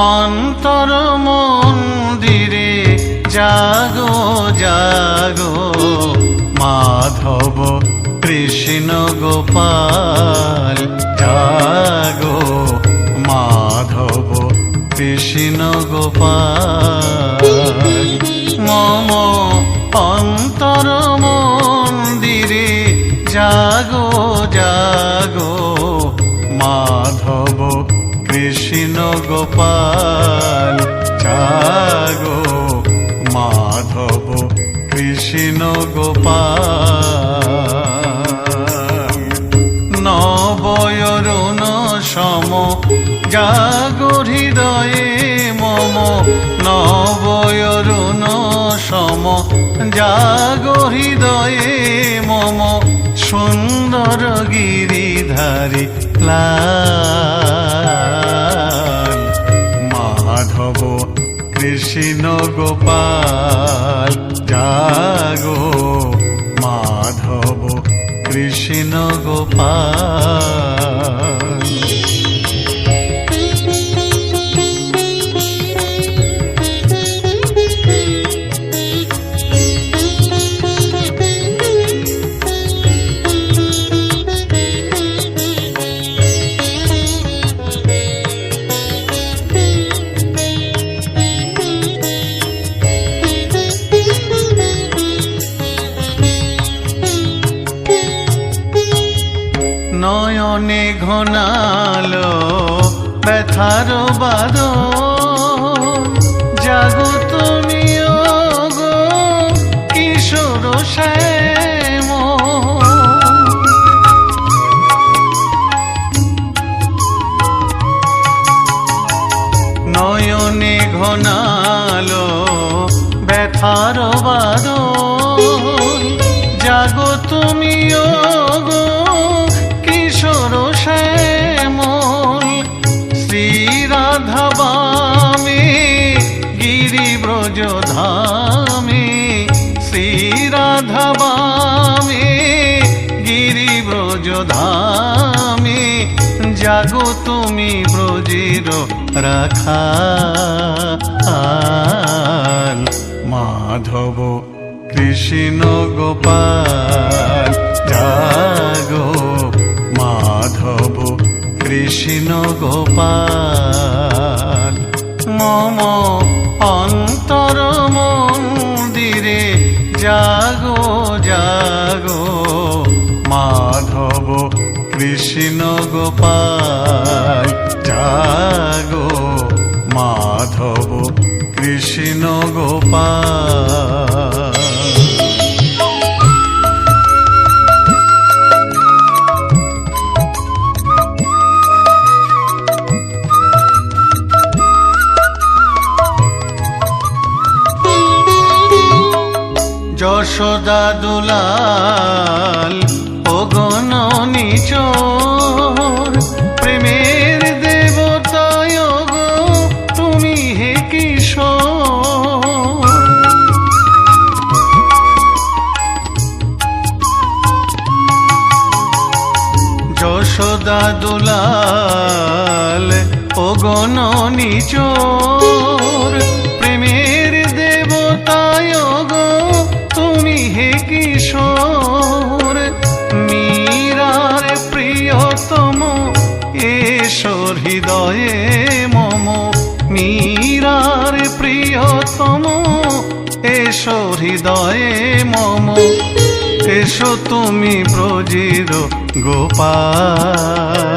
অন্তর মন্দিরে জাগো জাগো। মাধব কৃষ্ণ গোপাল, জাগো। মাধব কৃষ্ণ গোপাল। মম অন্তর মন্দিরে জাগো কৃষ্ণ গোপাল জাগো মাধব কৃষ্ণ গোপাল নবয়রুণ সম, জাগো হৃদয়ে মম, নবয়রুণ সম, জাগো হৃদয়ে মম, সুন্দর গিরিধারী লাল কৃষ্ণ গোপাল জাগো মাধব কৃষ্ণ গোপাল নয়নে ঘনালো ব্যথার বাদ। জাগো তুমি গো কিশোর শ্যাম। নয়নে ঘনালো ব্যথার বাদ। জাগো তুমি রাধা বামে গিরি ব্রজ ধামে শ্রী রাধা বামে গিরি ব্রজ ধামে জাগো তুমি ব্রজের রাখা। মাধব কৃষ্ণ গোপাল, জাগো মাধব কৃষ্ণ গোপাল। মম অন্তর মন্দিরে জাগো জাগো। মাধব কৃষ্ণ গোপাল জাগো। মাধব কৃষ্ণ গোপাল। যশোদা দুলাল ওগন নিচোর প্রেমের দেবতায় গো তুমি হে কিশোর। যশোদা দুলাল ওগন নিচোর প্রেমের কিশোর, মীরার প্রিয়তম এসর হৃদয়ে মম, মীরার প্রিয়তম এসো হৃদয়ে মম। এসো তুমি ব্রজির গোপাল।